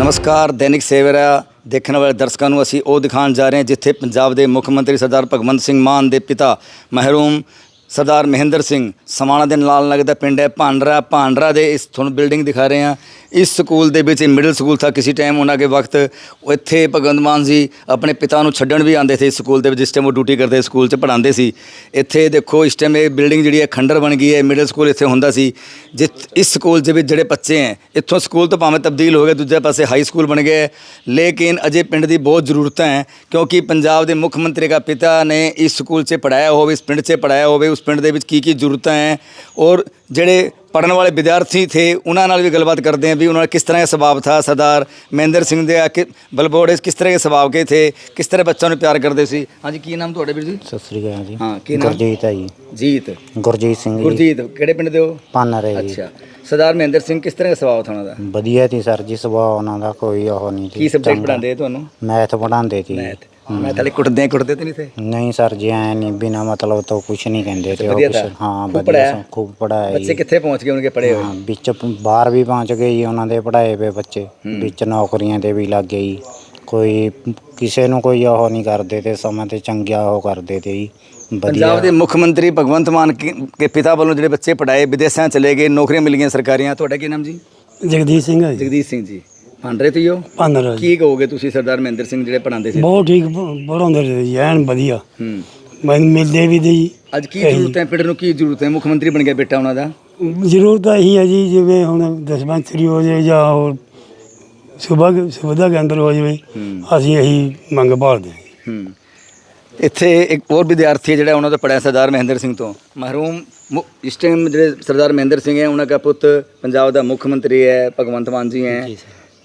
ਨਮਸਕਾਰ, ਦੈਨਿਕ ਸੇਵਰਾ ਦੇਖਣ ਵਾਲੇ ਦਰਸ਼ਕਾਂ ਨੂੰ ਅਸੀਂ ਉਹ ਦਿਖਾਉਣ ਜਾ ਰਹੇ ਹਾਂ ਜਿੱਥੇ ਪੰਜਾਬ ਦੇ ਮੁੱਖ ਮੰਤਰੀ ਸਰਦਾਰ ਭਗਵੰਤ ਸਿੰਘ ਮਾਨ ਦੇ ਪਿਤਾ ਮਹਿਰੂਮ ਸਰਦਾਰ ਮਹਿੰਦਰ ਸਿੰਘ ਸਮਾਣਾ ਦੇ ਨਾਲ ਲੱਗਦਾ ਪਿੰਡ ਹੈ। ਭਾਂਡਰਾ ਭਾਂਡਰਾ ਦੇ ਇਸ ਤੁਹਾਨੂੰ ਬਿਲਡਿੰਗ ਦਿਖਾ ਰਹੇ ਹਾਂ। ਇਸ ਸਕੂਲ ਦੇ ਵਿੱਚ ਮਿਡਲ ਸਕੂਲ ਥਾ ਕਿਸੇ ਟਾਈਮ ਉਹਨਾਂ ਦੇ ਵਕਤ ਇੱਥੇ ਭਗਵੰਤ ਮਾਨ ਜੀ ਆਪਣੇ ਪਿਤਾ ਨੂੰ ਛੱਡਣ ਵੀ ਆਉਂਦੇ ਸੀ ਇਸ ਸਕੂਲ ਦੇ ਵਿੱਚ ਜਿਸ ਟਾਈਮ ਉਹ ਡਿਊਟੀ ਕਰਦੇ ਸਕੂਲ 'ਚ ਪੜ੍ਹਾਉਂਦੇ ਸੀ। ਇੱਥੇ ਦੇਖੋ ਇਸ ਟਾਈਮ ਇਹ ਬਿਲਡਿੰਗ ਜਿਹੜੀ ਹੈ ਖੰਡਰ ਬਣ ਗਈ ਹੈ ਮਿਡਲ ਸਕੂਲ ਇੱਥੇ ਹੁੰਦਾ ਸੀ। ਜਿਸ ਇਸ ਸਕੂਲ ਦੇ ਵਿੱਚ ਜਿਹੜੇ ਬੱਚੇ ਹੈ ਇੱਥੋਂ ਸਕੂਲ ਤੋਂ ਭਾਵੇਂ ਤਬਦੀਲ ਹੋ ਗਿਆ ਦੂਜੇ ਪਾਸੇ ਹਾਈ ਸਕੂਲ ਬਣ ਗਏ ਹੈ, ਲੇਕਿਨ ਅਜੇ ਪਿੰਡ ਦੀ ਬਹੁਤ ਜ਼ਰੂਰਤਾਂ ਹੈ ਕਿਉਂਕਿ ਪੰਜਾਬ ਦੇ ਮੁੱਖ ਮੰਤਰੀ ਦਾ ਪਿਤਾ ਨੇ ਇਸ ਸਕੂਲ 'ਚ ਪੜਾਇਆ ਹੋਵੇ ਇਸ ਪਿੰਡ 'ਚ ਪੜਾਇਆ ਹੋਵੇ ਉਸ ਪਿੰਡ ਦੇ ਵਿੱਚ ਕੀ ਕੀ ਜ਼ਰੂਰਤਾਂ ਹੈ। ਔਰ ਜਿਹੜੇ ਪੜਨ ਵਾਲੇ ਵਿਦਿਆਰਥੀ ਥੇ ਉਹਨਾਂ ਨਾਲ ਵੀ ਗੱਲਬਾਤ ਕਰਦੇ हैं ਵੀ ਉਹਨਾਂ ਦਾ ਕਿਸ ਤਰ੍ਹਾਂ ਦਾ ਸੁਭਾਅ ਥਾ ਸਰਦਾਰ ਮਹਿੰਦਰ ਸਿੰਘ ਦੇ ਆ ਕਿ ਬਲਬੋੜੇ ਕਿਸ ਤਰ੍ਹਾਂ ਦੇ ਸੁਭਾਅ ਕੇ ਥੇ ਕਿਸ ਤਰ੍ਹਾਂ ਬੱਚਿਆਂ ਨੂੰ ਪਿਆਰ ਕਰਦੇ ਸੀ? ਹਾਂਜੀ ਕੀ ਨਾਮ ਤੁਹਾਡੇ ਵੀਰ ਜੀ? ਸਤਿ ਸ੍ਰੀ ਅਕਾਲ ਜੀ। ਹਾਂ ਕੀ ਨਾਮ? ਗੁਰਜੀਤ ਹੈ ਜੀ। ਜੀਤ ਗੁਰਜੀਤ ਸਿੰਘ ਜੀ। ਗੁਰਜੀਤ ਕਿਹੜੇ ਪਿੰਡ ਦੇ ਹੋ? ਪਾਨਰ ਹੈ ਅੱਛਾ। ਸਰਦਾਰ ਮਹਿੰਦਰ ਸਿੰਘ ਕਿਸ ਤਰ੍ਹਾਂ ਦਾ ਸੁਭਾਅ ਥਾ ਉਹਨਾਂ ਦਾ? ਵਧੀਆ ਸੀ ਸਰ ਜੀ ਸੁਭਾਅ ਉਹਨਾਂ ਦਾ ਕੋਈ ਉਹ ਨਹੀਂ ਸੀ ਕੀ ਸਬਜੈਕਟ ਪੜਾਉਂਦੇ ਤੁਹਾਨੂੰ? ਮੈਥ ਪੜਾਉਂਦੇ ਸੀ ਮੈਥ। ਮੈਥ ਵਾਲੇ ਕੁੱਟਦੇ ਕੁੱਟਦੇ ਤੇ ਨਹੀਂ ਥੇ ਨਹੀਂ ਸਰ ਜੀ ਐ ਨਹੀਂ ਬਿਨਾ ਮਤਲਬ ਤੋਂ ਕੁਝ ਨਹੀਂ ਕਹਿੰਦੇ ਤੇ ਉਹ ਵਧੀਆ ਕੁਛ ਤਾਂ? ਹਾਂ ਖੂਬ ਵਧੀਆ ਪੜ੍ਹਾਇਆ? ਸਨ, ਖੂਬ ਪੜਾਇਆ ਬੱਚੇ ਕਿੱਥੇ ਪਹੁੰਚ ਗਏ ਉਹਨਾਂ ਪੜੇ ਹੋਏ? ਹਾਂ ਵਿੱਚ ਪ- ਬਾਹਰ ਵੀ ਪਹੁੰਚ ਗਏ ਜੀ ਉਹਨਾਂ ਦੇ ਪੜਾਏ ਪਏ ਬੱਚੇ। ਵਿੱਚ ਨੌਕਰੀਆਂ ਤੇ ਵੀ ਲੱਗ ਗਏ ਜੀ। ਕੋਈ ਕਿਸੇ ਨੂੰ ਕੋਈ ਉਹ ਨਹੀਂ ਕਰਦੇ ਤੇ ਸਮਾਂ ਤੇ ਚੰਗਿਆ ਉਹ ਕਰਦੇ ਤੇ ਜੀ। ਪੰਜਾਬ ਵਧੀਆ ਦੇ ਮੁੱਖ ਮੰਤਰੀ ਭਗਵੰਤ ਮਾਨ ਕੀ- ਕੇ ਪਿਤਾ ਵੱਲੋਂ ਜਿਹੜੇ ਬੱਚੇ ਪੜਾਏ ਵਿਦੇਸ਼ਾਂ ਚਲੇ ਗਏ ਨੌਕਰੀਆਂ ਮਿਲ ਗਈਆਂ ਸਰਕਾਰੀਆਂ ਤੁਹਾਡਾ ਕੀ ਨਾਮ ਜੀ? ਜਗਦੀਸ਼ ਸਿੰਘ ਹੈ ਜੀ। ਜਗਦੀਸ਼ ਸਿੰਘ ਜੀ। ਭਾਂਡਰੇ ਤੋਂ ਹੀ ਜੀ। ਕੀ ਕਹੋਗੇ ਤੁਸੀਂ ਸਰਦਾਰ ਮਹਿੰਦਰ ਸਿੰਘ ਜਿਹੜੇ ਪੜਾਉਂਦੇ ਸੀ? ਬਹੁਤ ਠੀਕ ਪ- ਪੜ੍ਹਾਉਂਦੇ ਰਹੇ ਜੀ ਐਨ ਵਧੀਆ। ਹੂੰ। ਮੈਨੂੰ ਮਿਲਦੇ ਵੀ ਜੀ ਅੱਜ ਕੀ ਜ਼ਰੂਰਤ ਹੈ? ਪਿੰਡ ਨੂੰ ਕੀ ਜ਼ਰੂਰਤ ਹੈ? ਮੁੱਖ ਮੰਤਰੀ ਬਣ ਗਿਆ ਬੇਟਾ ਉਹਨਾਂ ਦਾ? ਜ਼ਰੂਰਤ ਤਾਂ ਇਹੀ ਹੈ ਜੀ ਜਿਵੇਂ ਹੁਣ ਡਿਸਪੈਂਸਰੀ ਹੋ ਜਾਏ ਜਾਂ ਹੋਰ ਸੁਭਾ ਸੁਵਿਧਾ ਕੇਂਦਰ ਹੋ ਜਾਵੇ ਹੂੰ। ਅਸੀਂ ਇਹੀ ਮੰਗ ਭਾਲਦੇ ਹਾਂ। ਹੂੰ। ਇੱਥੇ ਇੱਕ ਹੋਰ ਵਿਦਿਆਰਥੀ ਹੈ ਜਿਹੜਾ ਉਹਨਾਂ ਦਾ ਪੜਿਆ ਸਰਦਾਰ ਮਹਿੰਦਰ ਸਿੰਘ ਤੋਂ। ਮਹਿਰੂਮ ਮੁ- ਇਸ ਟਾਈਮ ਜਿਹੜੇ ਸਰਦਾਰ ਮਹਿੰਦਰ ਸਿੰਘ ਹੈ ਉਹਨਾਂ ਦਾ ਪੁੱਤ ਪੰਜਾਬ ਦਾ ਮੁੱਖ ਮੰਤਰੀ ਹੈ ਭਗਵੰਤ ਮਾਨ ਜੀ ਹੈ।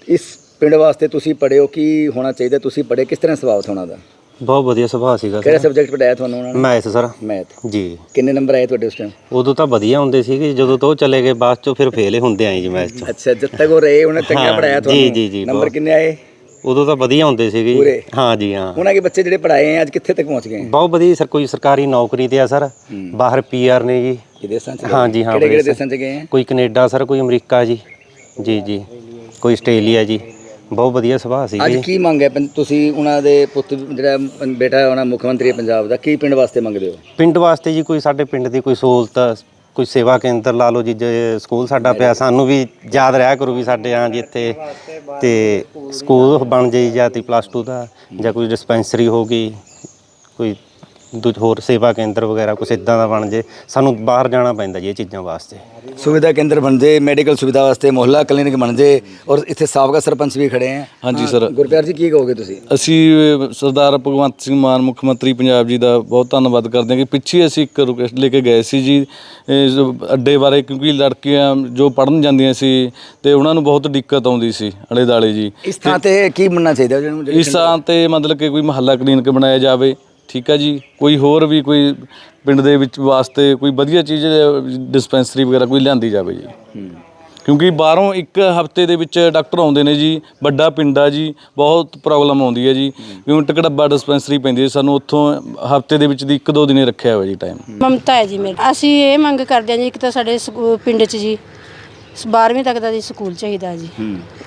ਇਸ ਪਿੰਡ ਵਾਸਤੇ ਤੁਸੀਂ ਪੜ੍ਹੇ ਹੋ ਕੀ ਹੋਣਾ ਚਾਹੀਦਾ? ਤੁਸੀਂ ਪੜ੍ਹੇ ਕਿਸ ਤਰ੍ਹਾਂ ਸੁਭਾਅ ਉਹਨਾਂ ਦਾ? ਬਹੁਤ ਵਧੀਆ ਸੁਭਾਅ ਸੀਗਾ ਕਿਹੜਾ ਸਬਜੈਕਟ ਪੜਾਇਆ ਤੁਹਾਨੂੰ ਉਹਨਾਂ ਨੇ? Math sir. ਮੈਥ। ਜੀ। ਕਿੰਨੇ ਨੰਬਰ ਆਏ ਤੁਹਾਡੇ ਉਸ ਟਾਈਮ ਉਦੋਂ ਤਾਂ ਵਧੀਆ ਹੁੰਦੇ ਸੀਗੇ ਜਦੋਂ ਤੋਂ ਚਲੇ ਗਏ ਬਾਅਦ ਚੋਂ ਫਿਰ ਫੇਲ ਹੀ ਹੁੰਦੇ ਆਏ ਜੀ ਮੈਥ ਚ। ਅੱਛਾ ਜਦ ਤੱਕ ਉਹ ਰਹੇ ਉਹਨਾਂ ਚੰਗਾ ਪੜਾਇਆ ਜੀ, ਤੁਹਾਨੂੰ? ਜੀ, ਜੀ, ਨੰਬਰ ਬਹੁਤ। ਕਿੰਨੇ ਆਏ? ਉਦੋਂ ਤਾਂ ਵਧੀਆ ਹੁੰਦੇ ਸੀਗੇ ਜੀ। ਪੂਰੇ? ਹਾਂ ਜੀ ਹਾਂ। ਉਹਨਾਂ ਦੇ ਬੱਚੇ ਜਿਹੜੇ ਪੜਾਏ ਹੈ ਅੱਜ ਕਿੱਥੇ ਤੱਕ ਪਹੁੰਚ ਗਏ? ਬਹੁਤ ਵਧੀਆ ਸਰ ਕੋਈ ਸਰਕਾਰੀ ਨੌਕਰੀ ਤੇ ਆ ਸਰ। ਬਾਹਰ ਪੀਆਰ ਨੇ ਜੀ। ਵਿਦੇਸ਼ਾਂ ਚ ਹਾਂ ਜੀ, ਹਾਂ, ਕਿਹੜੇ ਕਿਹੜੇ। ਦੇਸ਼ਾਂ ਚ ਗਏ ਹੈ ਕੋਈ ਕੈਨੇਡਾ ਸਰ ਕੋਈ ਅਮਰੀਕਾ ਜੀ। ਜੀ ਜੀ। ਕੋਈ ਆਸਟ੍ਰੇਲੀਆ ਜੀ। ਬਹੁਤ ਵਧੀਆ ਸੁਭਾਅ ਸੀਗਾ ਅੱਜ ਕੀ ਮੰਗ ਹੈ? ਪੰ- ਤੁਸੀਂ ਉਹਨਾਂ ਦੇ ਪੁੱਤ ਜਿਹੜਾ ਪੰ- ਬੇਟਾ ਹੈ ਉਹਨਾਂ ਮੁੱਖ ਮੰਤਰੀ ਹੈ ਪੰਜਾਬ ਦਾ ਕੀ ਪਿੰਡ ਵਾਸਤੇ ਮੰਗਦੇ ਹੋ? ਪਿੰਡ ਵਾਸਤੇ ਜੀ ਕੋਈ ਸਾਡੇ ਪਿੰਡ ਦੀ ਕੋਈ ਸਹੂਲਤ ਕੋਈ ਸੇਵਾ ਕੇਂਦਰ ਲਾ ਲਓ ਜੀ ਜੇ ਸਕੂਲ ਸਾਡਾ ਪਿਆ ਸਾਨੂੰ ਵੀ ਯਾਦ ਰਿਹਾ ਕਰੂ ਵੀ ਸਾਡੇ ਹਾਂ ਜੀ ਇੱਥੇ। ਤੇ ਸਕੂਲ ਬਣ ਜਾਈ ਜਾਂ ਤੀ ਪਲੱਸ 2 ਦਾ ਜਾਂ ਕੋਈ ਡਿਸਪੈਂਸਰੀ ਹੋ ਗਈ ਕੋਈ ਦੂਜ ਹੋਰ ਸੇਵਾ ਕੇਂਦਰ ਵਗੈਰਾ ਕੁਛ ਇਦਾਂ ਦਾ ਬਣ ਜੇ ਸਾਨੂੰ ਬਾਹਰ ਜਾਣਾ ਪੈਂਦਾ ਜੀ ਇਹ ਚੀਜ਼ਾਂ ਵਾਸਤੇ। ਸੁਵਿਧਾ ਕੇਂਦਰ ਬਣ ਜੇ ਮੈਡੀਕਲ ਸੁਵਿਧਾ ਵਾਸਤੇ ਮੁਹੱਲਾ ਕਲੀਨਿਕ ਬਣ ਜੇ ਔਰ ਇੱਥੇ ਸਾਬਕਾ ਸਰਪੰਚ ਵੀ ਖੜੇ ਹੈ। ਹਾਂਜੀ ਸਰ। ਗੁਰਪਿਆਰ ਜੀ ਕੀ ਕਹੋਗੇ ਤੁਸੀਂ? ਅਸੀਂ ਸਰਦਾਰ ਭਗਵੰਤ ਸਿੰਘ ਮਾਨ ਮੁੱਖ ਮੰਤਰੀ ਪੰਜਾਬ ਜੀ ਦਾ ਬਹੁਤ ਧੰਨਵਾਦ ਕਰਦੇ ਹਾਂ ਕਿ ਪਿੱਛੇ ਅਸੀਂ ਇੱਕ ਰਿਕੁਐਸਟ ਲੈ ਕੇ ਗਏ ਸੀ ਜੀ। ਅੱਡੇ ਬਾਰੇ ਕਿਉਂਕਿ ਲੜਕੀਆਂ ਜੋ ਪੜਨ ਜਾਂਦੀਆਂ ਸੀ ਤੇ ਉਹਨਾਂ ਨੂੰ ਬਹੁਤ ਦਿੱਕਤ ਆਉਂਦੀ ਸੀ ਅੜੇ ਦਾਲੇ ਜੀ। ਇਸ ਥਾਂ ਤੇ ਕੀ ਬਣਨਾ ਚਾਹੀਦਾ ਇਸ ਥਾਂ ਤੇ ਮਤਲਬ ਕਿ ਕੋਈ ਮਹੱਲਾ ਕਲੀਨਿਕ ਬਣਾਇਆ ਜਾਵੇ ਠੀਕ ਹੈ ਜੀ ਕੋਈ ਹੋਰ ਵੀ ਕੋਈ ਪਿੰਡ ਦੇ ਵਿੱਚ ਵਾਸਤੇ ਕੋਈ ਵਧੀਆ ਚੀਜ਼ ਡਿਸਪੈਂਸਰੀ ਵਗੈਰਾ ਕੋਈ ਲਿਆਂਦੀ ਜਾਵੇ ਜੀ। ਕਿਉਂਕਿ ਬਾਹਰੋਂ ਇੱਕ ਹਫ਼ਤੇ ਦੇ ਵਿੱਚ ਡਾਕਟਰ ਆਉਂਦੇ ਨੇ ਜੀ ਵੱਡਾ ਪਿੰਡ ਆ ਜੀ ਬਹੁਤ ਪ੍ਰੋਬਲਮ ਆਉਂਦੀ ਹੈ ਜੀ। ਕਿਉਂ ਟਕੜੱਬਾ ਡਿਸਪੈਂਸਰੀ ਪੈਂਦੀ ਹੈ ਸਾਨੂੰ ਉੱਥੋਂ ਹਫ਼ਤੇ ਦੇ ਵਿੱਚ ਦੀ ਇੱਕ ਦੋ ਦਿਨੇ ਰੱਖਿਆ ਹੋਇਆ ਜੀ ਟਾਈਮ ਮਮਤਾ ਹੈ ਜੀ ਮੇਰੀ। ਅਸੀਂ ਇਹ ਮੰਗ ਕਰਦੇ ਹਾਂ ਜੀ ਇੱਕ ਤਾਂ ਸਾਡੇ ਸਕੂ- ਪਿੰਡ 'ਚ ਜੀ 12ਵੀਂ ਤੱਕ ਦਾ ਜੀ ਸਕੂਲ ਚਾਹੀਦਾ ਜੀ।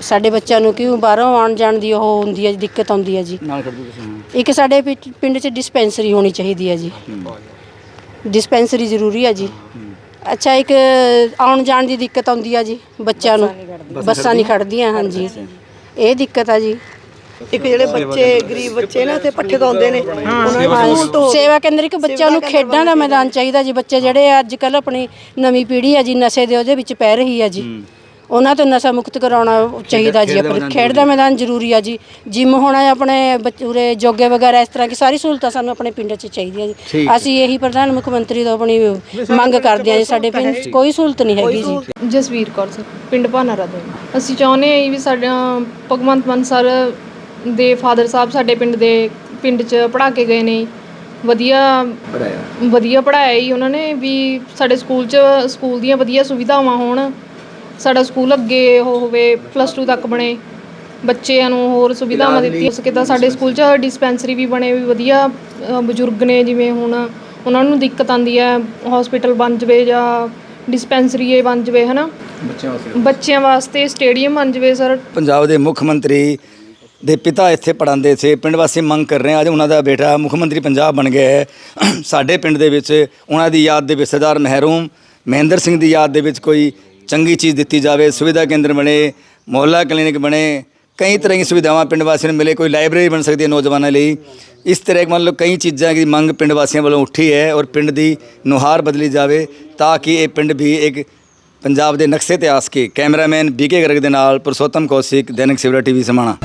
ਸਾਡੇ ਬੱਚਿਆਂ ਨੂੰ ਕਿਉਂ ਬਾਹਰੋਂ ਆਉਣ ਜਾਣ ਦੀ ਉਹ ਹੁੰਦੀ ਹੈ ਜੀ ਦਿੱਕਤ ਆਉਂਦੀ ਹੈ ਜੀ। ਨਾਲ ਦਿਓ ਤੁਸੀਂ। ਇੱਕ ਸਾਡੇ ਪਿੰ- ਪਿੰਡ 'ਚ ਡਿਸਪੈਂਸਰੀ ਹੋਣੀ ਚਾਹੀਦੀ ਹੈ ਜੀ। ਡਿਸਪੈਂਸਰੀ ਜ਼ਰੂਰੀ ਹੈ ਜੀ। ਅੱਛਾ ਇੱਕ ਆਉਣ ਜਾਣ ਦੀ ਦਿੱਕਤ ਆਉਂਦੀ ਹੈ ਜੀ ਬੱਚਿਆਂ ਨੂੰ। ਬੱਸਾਂ ਨਹੀਂ ਖੜਦੀਆਂ ਹਾਂਜੀ। ਇਹ ਦਿੱਕਤ ਆ ਜੀ। ਇੱਕ ਜਿਹੜੇ ਬੱਚੇ ਗਰੀਬ ਬੱਚੇ ਨੇ ਉੱਥੇ ਪੱਠੇ ਤੋਂ ਆਉਂਦੇ ਨੇ ਉਹਨਾਂ ਨੂੰ ਸਕੂਲ ਤੋਂ ਸੇਵਾ ਕੇਂਦਰ ਇੱਕ ਬੱਚਿਆਂ ਨੂੰ ਖੇਡਾਂ ਦਾ ਮੈਦਾਨ ਚਾਹੀਦਾ ਜੀ। ਬੱਚੇ ਜਿਹੜੇ ਅੱਜ ਕੱਲ ਆਪਣੀ ਨਵੀਂ ਪੀੜ੍ਹੀ ਹੈ ਜੀ ਨਸ਼ੇ ਦੇ ਉਹਦੇ ਵਿੱਚ ਪੈ ਰਹੀ ਹੈ ਜੀ। ਉਹਨਾਂ ਤੋਂ ਨਸ਼ਾ ਮੁਕਤ ਕਰਾਉਣਾ ਚਾਹੀਦਾ ਜੀ ਆਪਣੇ ਖੇਡ ਦਾ ਮੈਦਾਨ ਜ਼ਰੂਰੀ ਆ ਜੀ। ਜਿਮ ਹੋਣਾ ਹੈ ਆਪਣੇ ਬੱਚ- ਉਰੇ ਜੋਗੇ ਵਗੈਰਾ ਇਸ ਤਰ੍ਹਾਂ ਦੀ ਸਾਰੀ ਸਹੂਲਤਾਂ ਸਾਨੂੰ ਆਪਣੇ ਪਿੰਡ 'ਚ ਚਾਹੀਦੀਆਂ ਜੀ। ਅਸੀਂ ਇਹੀ ਪ੍ਰਧਾਨ ਮੁੱਖ ਮੰਤਰੀ ਤੋਂ ਆਪਣੀ ਮੰਗ ਕਰਦੇ ਹਾਂ ਜੀ ਸਾਡੇ ਪਿੰਡ 'ਚ ਕੋਈ ਸਹੂਲਤ ਨਹੀਂ ਹੈਗੀ ਜੀ। ਜਸਵੀਰ ਕੌਰ ਸਰ ਪਿੰਡ ਭਾਨਾਰਾ ਤੋਂ। ਅਸੀਂ ਚਾਹੁੰਦੇ ਹਾਂ ਵੀ ਸਾਡਾ ਭਗਵੰਤ ਮਾਨ ਸਰ ਦੇ ਫਾਦਰ ਸਾਹਿਬ ਸਾਡੇ ਪਿੰਡ ਦੇ ਪਿੰਡ 'ਚ ਪੜ੍ਹਾ ਕੇ ਗਏ ਨੇ। ਵਧੀਆ ਪੜਾਇਆ ਵਧੀਆ ਪੜ੍ਹਾਇਆ ਹੀ ਉਹਨਾਂ ਨੇ ਵੀ ਸਾਡੇ ਸਕੂਲ 'ਚ ਸਕੂਲ ਦੀਆਂ ਵਧੀਆ ਸੁਵਿਧਾਵਾਂ ਹੋਣ। ਸਾਡਾ ਸਕੂਲ ਅੱਗੇ ਉਹ ਹੋਵੇ ਪਲੱਸ 2 ਤੱਕ ਬਣੇ। ਬੱਚਿਆਂ ਨੂੰ ਹੋਰ ਸੁਵਿਧਾਵਾਂ ਦਿੱਤੀਆਂ ਸਕੇ ਤਾਂ ਸਾਡੇ ਸਕੂਲ 'ਚ ਡਿਸਪੈਂਸਰੀ ਵੀ ਬਣੇ ਵੀ ਵਧੀਆ ਅ, ਬਜ਼ੁਰਗ ਨੇ ਜਿਵੇਂ ਹੁਣ ਉਹਨਾਂ ਨੂੰ ਦਿੱਕਤ ਆਉਂਦੀ ਹੈ ਹਸਪੀਟਲ ਬਣ ਜਵੇ ਜਾਂ ਡਿਸਪੈਂਸਰੀ ਇਹ ਬਣ ਜਵੇ ਹਨਾ? ਬੱਚਿਆਂ ਵਾਸਤੇ। ਬੱਚਿਆਂ ਵਾਸਤੇ ਸਟੇਡੀਅਮ ਬਣ ਜਵੇ ਸਰ ਪੰਜਾਬ ਦੇ ਮੁੱਖ ਮੰਤਰੀ ਦੇ ਪਿਤਾ ਇੱਥੇ ਪੜਾਉਂਦੇ ਸੀ ਪਿੰਡ ਵਾਸੀ ਮੰਗ ਕਰ ਰਹੇ ਆ ਅੱਜ ਉਹਨਾਂ ਦਾ ਬੇਟਾ ਮੁੱਖ ਮੰਤਰੀ ਪੰਜਾਬ ਬਣ ਗਿਆ ਹੈ। ਸਾਡੇ ਪਿੰਡ ਦੇ ਵਿੱਚ ਉਹਨਾਂ ਦੀ ਯਾਦ ਦੇ ਵਿੱਚ ਸਰਦਾਰ ਮਹਿਰੂਮ ਮਹਿੰਦਰ ਸਿੰਘ ਦੀ ਯਾਦ ਦੇ ਵਿੱਚ ਕੋਈ ਚੰਗੀ ਚੀਜ਼ ਦਿੱਤੀ ਜਾਵੇ, ਸੁਵਿਧਾ ਕੇਂਦਰ ਬਣੇ, ਮੁਹੱਲਾ ਕਲੀਨਿਕ ਬਣੇ, ਕਈ ਤਰ੍ਹਾਂ ਦੀ ਸੁਵਿਧਾਵਾਂ ਪਿੰਡ ਵਾਸੀਆਂ ਨੂੰ ਮਿਲੇ, ਕੋਈ ਲਾਇਬ੍ਰੇਰੀ ਬਣ ਸਕਦੀ ਹੈ ਨੌਜਵਾਨਾਂ ਲਈ। ਇਸ ਤਰ੍ਹਾਂ ਮੰਨ ਲਓ ਕਈ ਚੀਜ਼ਾਂ ਦੀ ਮੰਗ ਪਿੰਡ ਵਾਸੀਆਂ ਵੱਲੋਂ ਉੱਠੀ ਹੈ ਔਰ ਪਿੰਡ ਦੀ ਨੁਹਾਰ ਬਦਲੀ ਜਾਵੇ ਤਾਂ ਕਿ ਇਹ ਪਿੰਡ ਵੀ ਇੱਕ ਪੰਜਾਬ ਦੇ ਨਕਸ਼ੇ ਤੇ ਆਸ ਕੇ ਕੈਮਰਾਮੈਨ ਬੀਕੇ ਗਰਗ ਦੇ ਨਾਲ ਪੁਰਸ਼ੋਤਮ ਕੌਸ਼ਿਕ, ਦੈਨਿਕ ਸਵੇਰਾ ਟੀਵੀ ਸਮਾਣਾ।